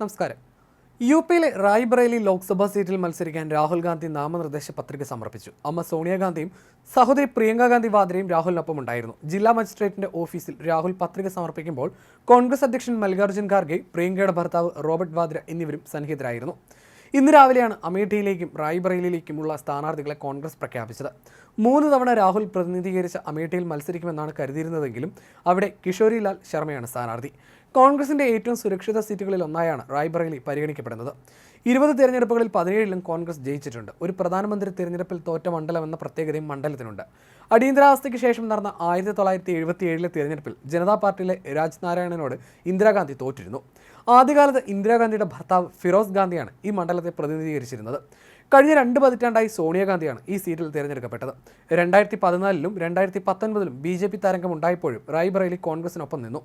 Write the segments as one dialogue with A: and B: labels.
A: നമസ്കാരം. യു പിയിലെ റായ്ബറേലി ലോക്സഭാ സീറ്റിൽ മത്സരിക്കാൻ രാഹുൽ ഗാന്ധി നാമനിർദ്ദേശ പത്രിക സമർപ്പിച്ചു. അമ്മ സോണിയാഗാന്ധിയും സഹോദരി പ്രിയങ്ക ഗാന്ധി വാദ്രയും രാഹുലിനൊപ്പം ഉണ്ടായിരുന്നു ജില്ലാ മജിസ്ട്രേറ്റിന്റെ ഓഫീസിൽ രാഹുൽ പത്രിക സമർപ്പിക്കുമ്പോൾ കോൺഗ്രസ് അധ്യക്ഷൻ മല്ലികാർജുൻ ഖാർഗെ പ്രിയങ്കയുടെ ഭർത്താവ് റോബർട്ട് വാദ്ര എന്നിവരും സന്നിഹിതരായിരുന്നു. ഇന്ന് രാവിലെയാണ് അമേഠിയിലേക്കും റായ്ബറേലിയിലേക്കുമുള്ള സ്ഥാനാർത്ഥികളെ കോൺഗ്രസ് പ്രഖ്യാപിച്ചത്. മൂന്ന് തവണ രാഹുൽ പ്രതിനിധീകരിച്ച അമേഠിയിൽ മത്സരിക്കുമെന്നാണ് കരുതിയിരുന്നതെങ്കിലും അവിടെ കിഷോരിലാൽ ശർമ്മയാണ് സ്ഥാനാർത്ഥി. കോൺഗ്രസിന്റെ ഏറ്റവും സുരക്ഷിത സീറ്റുകളിൽ ഒന്നായാണ് റായ്ബറേലി പരിഗണിക്കപ്പെടുന്നത്. ഇരുപത് തിരഞ്ഞെടുപ്പുകളിൽ പതിനേഴിലും കോൺഗ്രസ് ജയിച്ചിട്ടുണ്ട്. ഒരു പ്രധാനമന്ത്രി തിരഞ്ഞെടുപ്പിൽ തോറ്റ മണ്ഡലം എന്ന പ്രത്യേകതയും മണ്ഡലത്തിനുണ്ട്. അടിയന്തരാവസ്ഥയ്ക്ക് ശേഷം നടന്ന ആയിരത്തി തൊള്ളായിരത്തി എഴുപത്തി ഏഴിലെ തെരഞ്ഞെടുപ്പിൽ ജനതാ പാർട്ടിയിലെ രാജ്നാരായണനോട് ഇന്ദിരാഗാന്ധി തോറ്റിരുന്നു. ആദ്യകാലത്ത് ഇന്ദിരാഗാന്ധിയുടെ ഭർത്താവ് ഫിറോസ് ഗാന്ധിയാണ് ഈ മണ്ഡലത്തെ പ്രതിനിധീകരിച്ചിരുന്നത്. കഴിഞ്ഞ രണ്ട് പതിറ്റാണ്ടായി സോണിയാഗാന്ധിയാണ് ഈ സീറ്റിൽ തിരഞ്ഞെടുക്കപ്പെട്ടത്. രണ്ടായിരത്തി പതിനാലിലും രണ്ടായിരത്തി പത്തൊൻപതിലും ബി ജെ പി തരംഗം ഉണ്ടായപ്പോഴും റായ്ബറേലി കോൺഗ്രസിനൊപ്പം നിന്നു.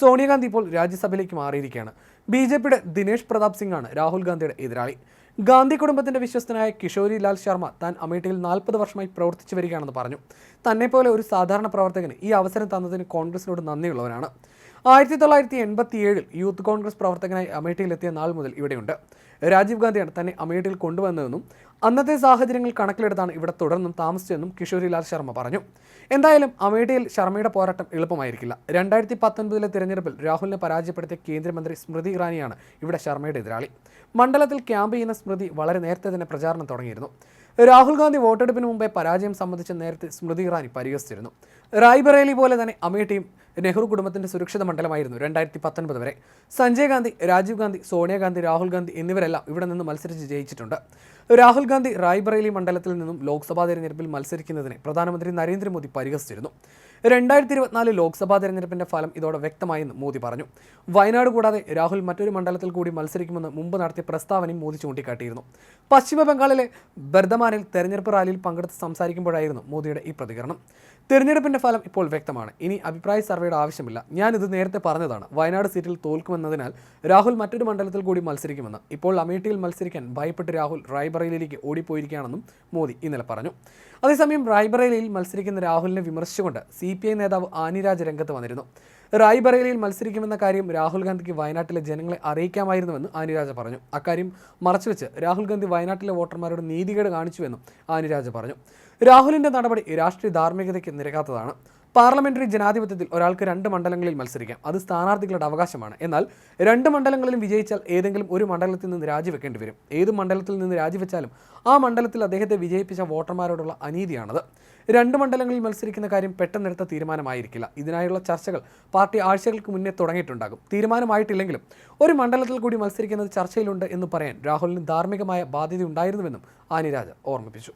A: സോണിയാഗാന്ധി ഇപ്പോൾ രാജ്യസഭയിലേക്ക് മാറിയിരിക്കുകയാണ്. ബി ജെ പിയുടെ ദിനേഷ് പ്രതാപ് സിംഗ് ആണ് രാഹുൽ ഗാന്ധിയുടെ എതിരാളി. ഗാന്ധി കുടുംബത്തിന്റെ വിശ്വസ്തനായ കിഷോരി ലാൽ ശർമ്മ താൻ അമേഠിയിൽ നാൽപ്പത് വർഷമായി പ്രവർത്തിച്ചു വരികയാണെന്ന് പറഞ്ഞു. തന്നെപ്പോലെ ഒരു സാധാരണ പ്രവർത്തകന് ഈ അവസരം തന്നതിന് കോൺഗ്രസിനോട് നന്ദിയുള്ളവനാണ്. ആയിരത്തി തൊള്ളായിരത്തി എൺപത്തി ഏഴിൽ യൂത്ത് കോൺഗ്രസ് പ്രവർത്തകനായി അമേഠിയിലെത്തിയ നാൾ മുതൽ ഇവിടെയുണ്ട്. രാജീവ് ഗാന്ധിയാണ് തന്നെ അമേഠിയിൽ കൊണ്ടുവന്നതെന്നും അന്നത്തെ സാഹചര്യങ്ങൾ കണക്കിലെടുത്താണ് ഇവിടെ തുടർന്നും താമസിച്ചതെന്നും കിഷോരിലാൽ ശർമ്മ പറഞ്ഞു. എന്തായാലും അമേഠിയിൽ ശർമ്മയുടെ പോരാട്ടം എളുപ്പമായിരിക്കില്ല. രണ്ടായിരത്തി പത്തൊൻപതിലെ തിരഞ്ഞെടുപ്പിൽ രാഹുലിനെ പരാജയപ്പെടുത്തിയ കേന്ദ്രമന്ത്രി സ്മൃതി ഇറാനിയാണ് ഇവിടെ ശർമ്മയുടെ എതിരാളി. മണ്ഡലത്തിൽ ക്യാമ്പ് ചെയ്യുന്ന സ്മൃതി വളരെ നേരത്തെ തന്നെ പ്രചാരണം തുടങ്ങിയിരുന്നു. രാഹുൽ ഗാന്ധി വോട്ടെടുപ്പിന് മുമ്പേ പരാജയം സംബന്ധിച്ച് നേരത്തെ സ്മൃതി ഇറാനി പരിഹസിച്ചിരുന്നു. റായ്ബറേലി പോലെ തന്നെ അമേഠിയും നെഹ്റു കുടുംബത്തിന്റെ സുരക്ഷിത മണ്ഡലമായിരുന്നു രണ്ടായിരത്തി പത്തൊൻപത് വരെ. സഞ്ജയ് ഗാന്ധി രാജീവ് ഗാന്ധി സോണിയാഗാന്ധി രാഹുൽ ഗാന്ധി എന്നിവരെല്ലാം ഇവിടെ നിന്ന് മത്സരിച്ച് ജയിച്ചിട്ടുണ്ട്. രാഹുൽ ഗാന്ധി റായ്ബറേലി മണ്ഡലത്തിൽ നിന്നും ലോക്സഭാ തെരഞ്ഞെടുപ്പിൽ മത്സരിക്കുന്നതിനെ പ്രധാനമന്ത്രി നരേന്ദ്രമോദി പരിഹസിച്ചിരുന്നു. രണ്ടായിരത്തി ഇരുപത്തിനാല് ലോക്സഭാ തെരഞ്ഞെടുപ്പിന്റെ ഫലം ഇതോടെ വ്യക്തമായെന്ന് മോദി പറഞ്ഞു. വയനാട് കൂടാതെ രാഹുൽ മറ്റൊരു മണ്ഡലത്തിൽ കൂടി മത്സരിക്കുമെന്ന് മുമ്പ് നടത്തിയ പ്രസ്താവനയും മോദി ചൂണ്ടിക്കാട്ടിയിരുന്നു. പശ്ചിമ ബംഗാളിലെ ബർദമാനിൽ തെരഞ്ഞെടുപ്പ് റാലിയിൽ പങ്കെടുത്ത് സംസാരിക്കുമ്പോഴായിരുന്നു മോദിയുടെ ഈ പ്രതികരണം. തെരഞ്ഞെടുപ്പിന്റെ ഫലം ഇപ്പോൾ വ്യക്തമാണ്. ഇനി അഭിപ്രായ സർവേയുടെ ആവശ്യമില്ല. ഞാനിത് നേരത്തെ പറഞ്ഞതാണ്. വയനാട് സീറ്റിൽ തോൽക്കുമെന്നതിനാൽ രാഹുൽ മറ്റൊരു മണ്ഡലത്തിൽ കൂടി മത്സരിക്കുമെന്ന്. ഇപ്പോൾ അമേഠിയിൽ മത്സരിക്കാൻ ഭയപ്പെട്ട് രാഹുൽ റായ്ബറേലിയിലേക്ക് ഓടിപ്പോയിരിക്കുകയാണെന്നും മോദി ഇന്നലെ പറഞ്ഞു. അതേസമയം റായ്ബറേലിയിൽ മത്സരിക്കുന്ന രാഹുലിനെ വിമർശിച്ചുകൊണ്ട് സി പി ഐ നേതാവ് ആനിരാജ് രംഗത്ത് വന്നിരുന്നു. റായ്ബറേലിയിൽ മത്സരിക്കുമെന്ന കാര്യം രാഹുൽ ഗാന്ധിക്ക് വയനാട്ടിലെ ജനങ്ങളെ അറിയിക്കാമായിരുന്നുവെന്ന് ആനിരാജ പറഞ്ഞു. അക്കാര്യം മറച്ചുവെച്ച് രാഹുൽ ഗാന്ധി വയനാട്ടിലെ വോട്ടർമാരോട് നീതികേട് കാണിച്ചുവെന്നും ആനിരാജ പറഞ്ഞു. രാഹുലിന്റെ നടപടി രാഷ്ട്രീയ ധാർമ്മികതയ്ക്ക് നിരക്കാത്തതാണ് പാർലമെന്ററി ജനാധിപത്യത്തിൽ ഒരാൾക്ക് രണ്ട് മണ്ഡലങ്ങളിൽ മത്സരിക്കാം. അത് സ്ഥാനാർത്ഥികളുടെ അവകാശമാണ്. എന്നാൽ രണ്ട് മണ്ഡലങ്ങളിലും വിജയിച്ചാൽ ഏതെങ്കിലും ഒരു മണ്ഡലത്തിൽ നിന്ന് രാജിവെക്കേണ്ടി വരും. ഏത് മണ്ഡലത്തിൽ നിന്ന് രാജിവെച്ചാലും ആ മണ്ഡലത്തിൽ അദ്ദേഹത്തെ വിജയിപ്പിച്ച വോട്ടർമാരോടുള്ള അനീതിയാണത്. രണ്ട് മണ്ഡലങ്ങളിൽ മത്സരിക്കുന്ന കാര്യം പെട്ടെന്നെടുത്ത തീരുമാനമായിരിക്കില്ല. ഇതിനായുള്ള ചർച്ചകൾ പാർട്ടി ആഴ്ചകൾക്ക് മുന്നേ തുടങ്ങിയിട്ടുണ്ടാകും. തീരുമാനമായിട്ടില്ലെങ്കിലും ഒരു മണ്ഡലത്തിൽ കൂടി മത്സരിക്കുന്നത് ചർച്ചയിലുണ്ട് എന്ന് പറയാൻ രാഹുലിന് ധാർമ്മികമായ ബാധ്യത ഉണ്ടായിരുന്നുവെന്നും ആനിരാജ ഓർമ്മിപ്പിച്ചു.